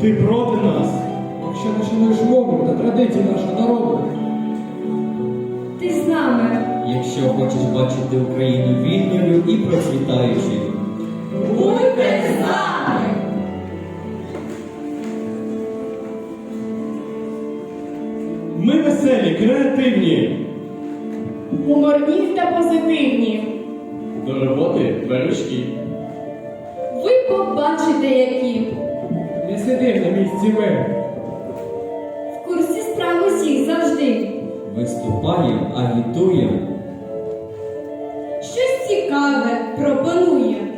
Ти проти нас, якщо не шануєш мову та традиції нашого народу. Ти з нами. Якщо хочеш бачити Україну вільною і процвітаючою. Будьте з нами! цікаве пропонує.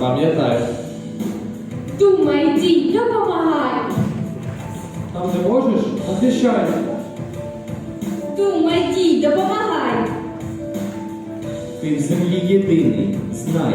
Пам'ятаю. Думай, дій, допомагай. Там де можеш, захищай. Думай, дій, допомагай. Ти в землі єдиний, знай.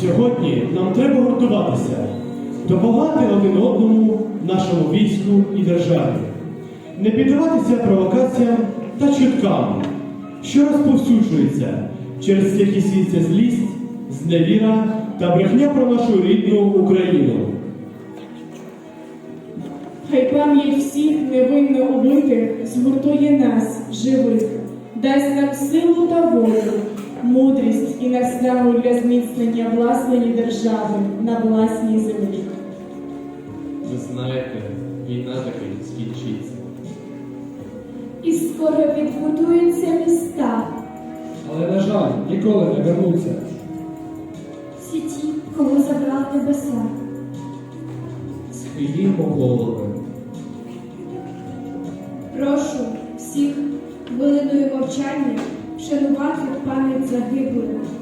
Сьогодні нам треба гуртуватися, допомагати один одному, нашому війську і державі, не піддаватися провокаціям та чуткам, що розповсюджується через які сіться злість, зневіра та брехня про нашу рідну Україну. Пам'ять всіх невинно убитих згуртує нас, живих, дасть нам силу та волю, мудрість і наснагу для зміцнення власної держави на власній землі. Ви знаєте, війна таки скінчиться. І скоро відбудуються міста. Але, на жаль, ніколи не вернуться. Всі ті, кого забрав небеса. Схилімо голови. mucho tiempo.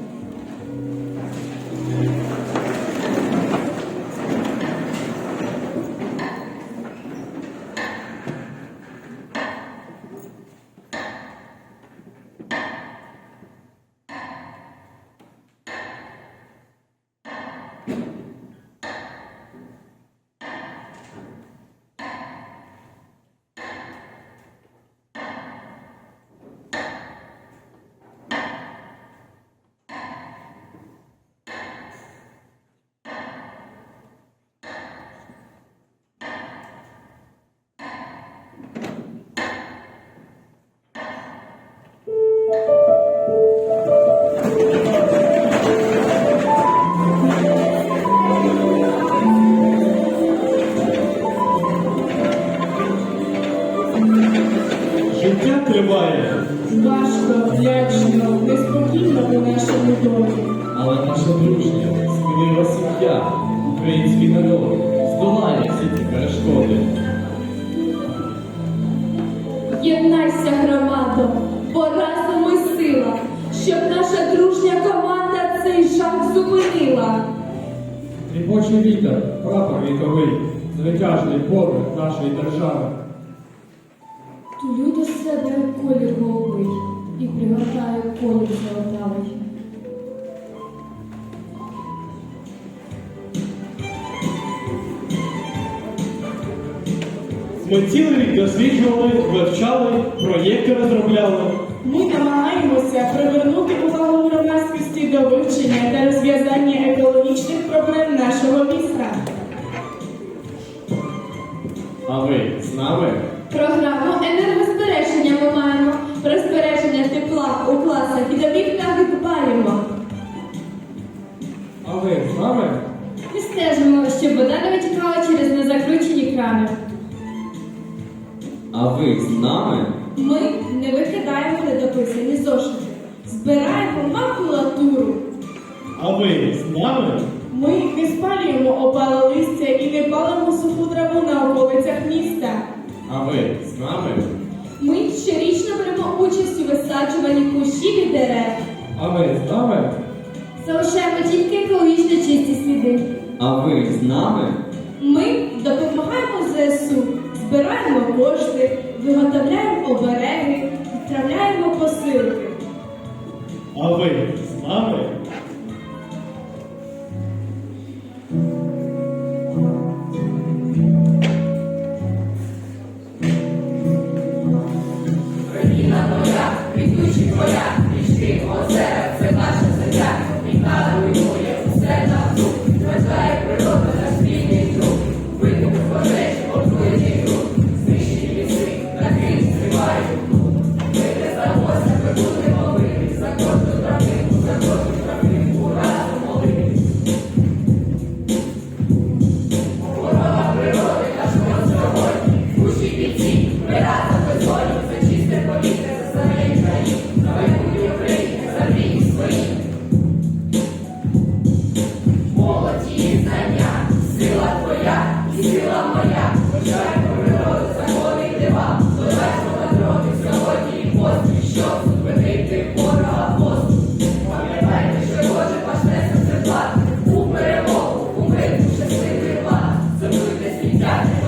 Дружня, смілива сім'я, український народ здолає всі ці перешкоди. Єднайся, громадо, бо разом ми сила, щоб наша дружня команда цей жах зупинила. Тріпоче вітер, прапор віковий, звитяжний подвиг нашої держави. Тулю до себе колір голубий і пригортаю колір золотавий. Ми цілий досліджували, вивчали, проєкти розробляли. Ми намагаємося привернути кущів і дерев. А ви з нами? Залишаємо тільки екологічно чисті сліди. А ви з нами? Ми допомагаємо ЗСУ, збираємо кошти, виготовляємо обереги, відправляємо посилки. А ви з нами?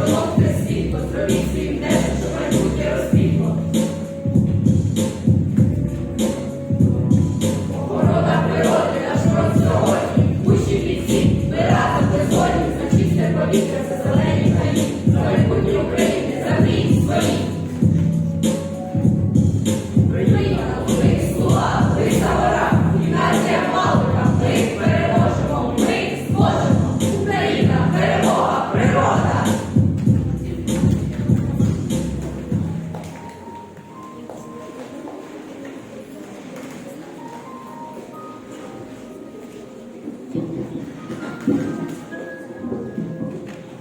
Lord, receive, receive them.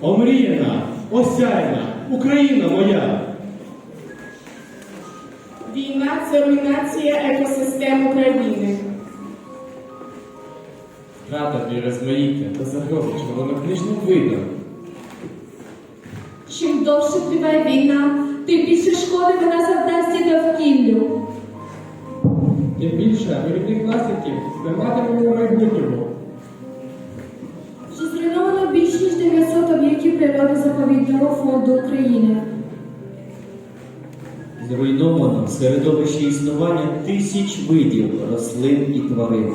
Омріяна, осяйна, Україна моя! Війна це руйнація екосистем України. Втрата біорозмаїття та загроза червонокнижним видам. Чим довше триває війна, тим більше шкоди вона завдасть і довкіллю. Тим більше вирібних наслідків ми матимемо у майбутньому. Об'єктів природи заповідного фонду України. Зруйновано середовище існування тисяч видів рослин і тварин.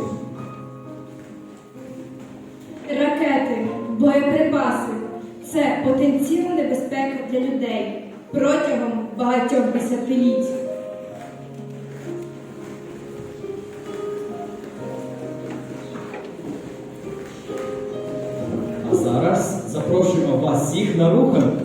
Ракети, боєприпаси це потенційна небезпека для людей протягом багатьох десятиліть. Вас на руханку.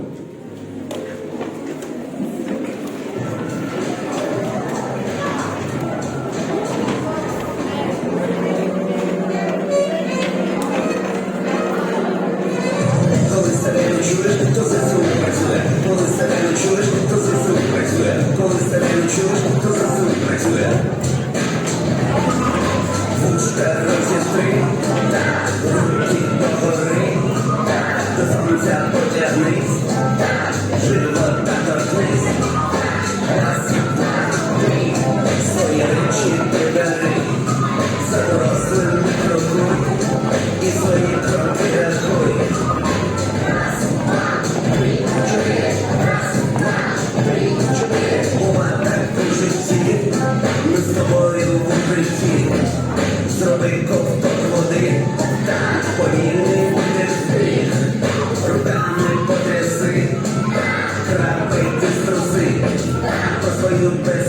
Так про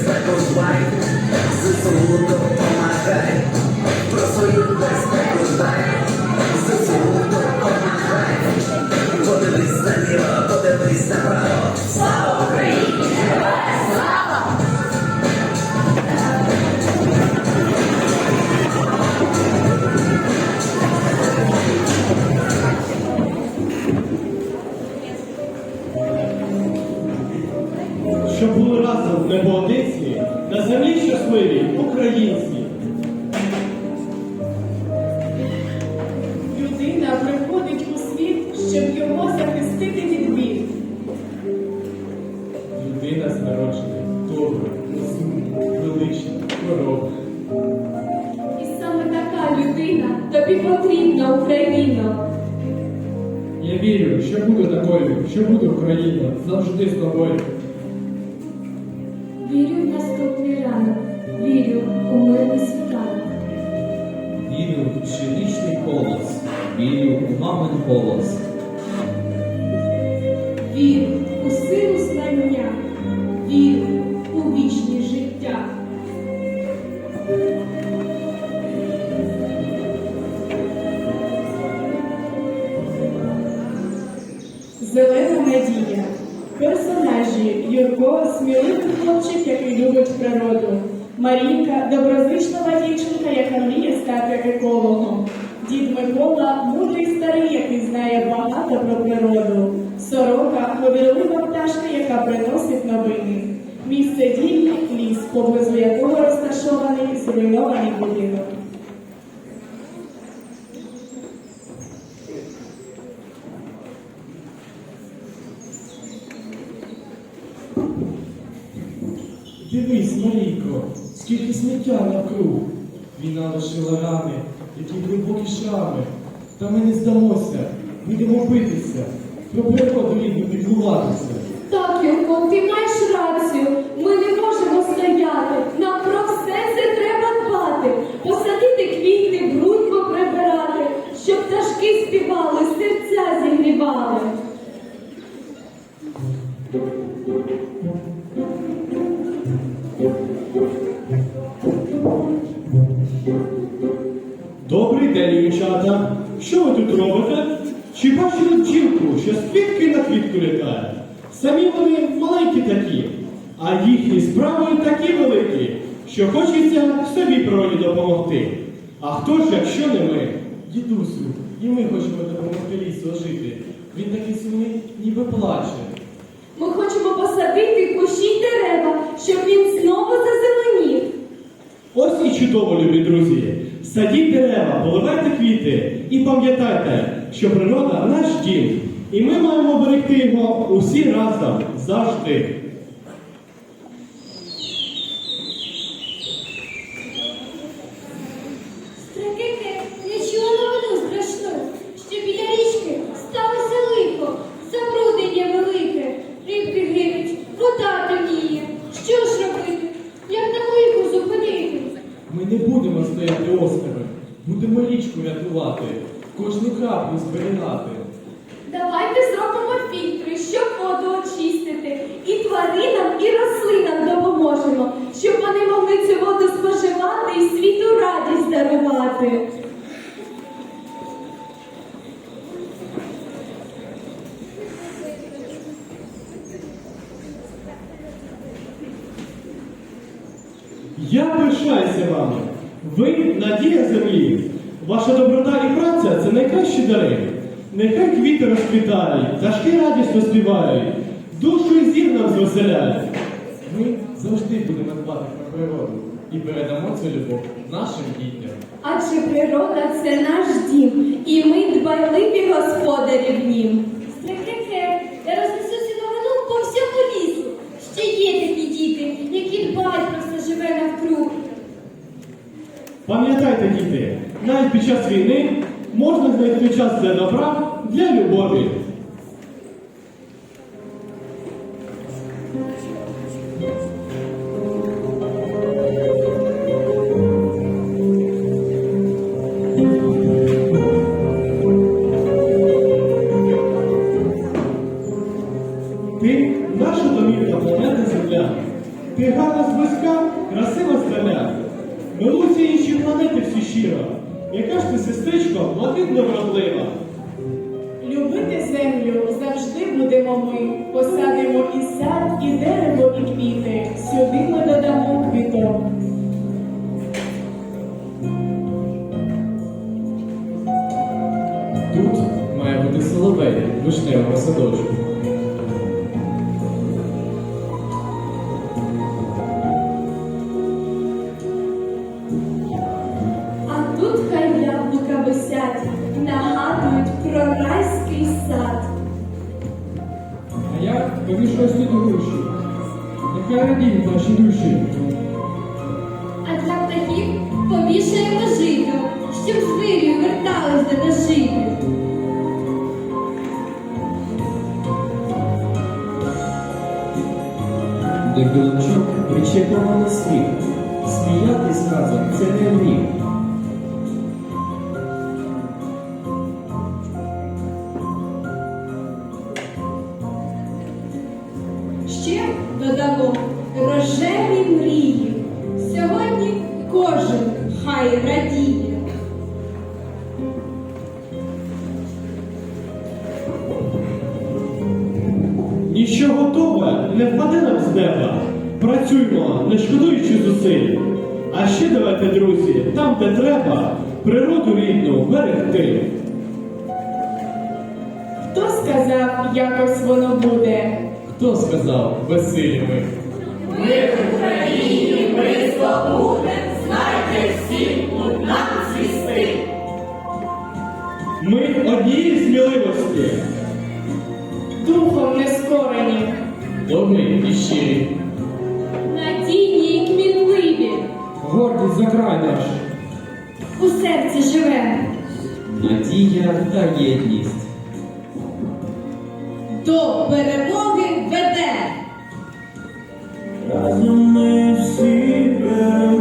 Людина з народження добра, розумна, велична, хоробра. І саме така людина тобі потрібна, Україна. Я вірю, що буде такою, що буде Україна завжди з тобою. Зелена надія. Персонажі Юрко сміливий хлопчик, який любить природу. Марійка доброзичлива дівчинка, яка мріє стати екологом. Дід Микола мудрий старий, який знає багато про природу. Сорока повірлива пташка, яка приносить новини. Місце дії ліс, поблизу якого розташований зруйнований будинок. Скільки сміття навкруг. Війна лишила рани, які глибокі шрами. Та ми не здамося, будемо битися, про природу рідну піклуватися. Так, Юрко, ти маєш рацію. Ми не можемо стояти. Нам про все це треба дбати. Посадити квіти, бруд поприбирати, щоб пташки співали, дівчата. Що ви тут робите? Чи бачили бджілку, що з квітки на квітку літає? Самі вони маленькі такі, а їхні справи такі великі, що хочеться собі природі допомогти. А хто ж, якщо не ми? Дідусю, і ми хочемо допомогти лісу ожити. Він такий сумний, ніби плаче. Ми хочемо посадити кущі й дерева, щоб він знову зазеленів. Ось і чудово, любі друзі. Садіть дерева, поливайте квіти і пам'ятайте, що природа наш дім. І ми маємо берегти його усі разом завжди. Не будемо стояти осторонь, будемо річку рятувати, кожну краплю зберігати. Давайте зробимо фільтри, щоб воду очистити. І тваринам, і рослинам допоможемо, щоб вони могли цю воду споживати і світу радість дарувати. Я пишаюся вами. Ви надія землі. Ваша доброта і праця це найкращі дари. Нехай квіти розквітають, пташки радісно співають, душу і зір нам звеселяють. Ми завжди будемо дбати про природу і передамо цю любов нашим дітям. Адже природа це наш дім, і ми дбайливі господарі в нім. Страхите, я рознесу цю новину по всьому лісу. Ще є такі діти, які дбають про все живе навкруг. Пам'ятайте, діти, навіть під час війни можна знайти час для добра, для любові. Ти наша домівка, планета Земля. Ти гарна зблизька, красива здаля. Милуйся інші планети всі щиро. Яка ж ти, сестричко, блакитно вродлива. Любити землю завжди будемо ми. Посадимо і сад, і дерево, і квіти. Сюди ми додамо квіток. Тут має бути соловей в вишневому садочку. Тут груші. Нехай радіють наші душі. А для птахів повішаємо жито, щоб звирі вертались до нажити. До білочок причепимо на сміх. Сміятись разом це не Ніщо готове не впаде нам з неба. Працюймо, не шкодуючи зусиль. А ще давайте, друзі, там, де треба, природу рідну берегти. Хто сказав, якось воно буде? Хто сказав безсилі ми? Ми в Україні, ми здобудем, Ми однієї сміливості. Духом не скорені. Добрі і щирі. Надійні і кмінливі. Гордість за край наш. У серці живе. Надія та єдність. До перемоги веде. Разом ми всі переможемо.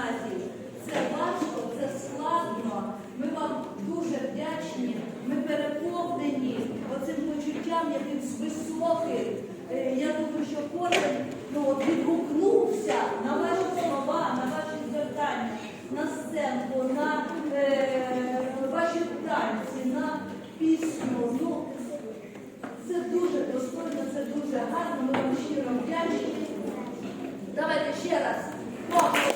Гімназії. Це важко, це складно. Ми вам дуже вдячні. Ми переповнені оцим почуттям якимсь високим. Е, Я думаю, що кожен ну, відгукнувся на ваші слова, на ваші звертання, на сценку, на е, ваші танці, на пісню. Ну, це дуже достойно, це дуже гарно. Ми вам щиро вдячні. Давайте ще раз.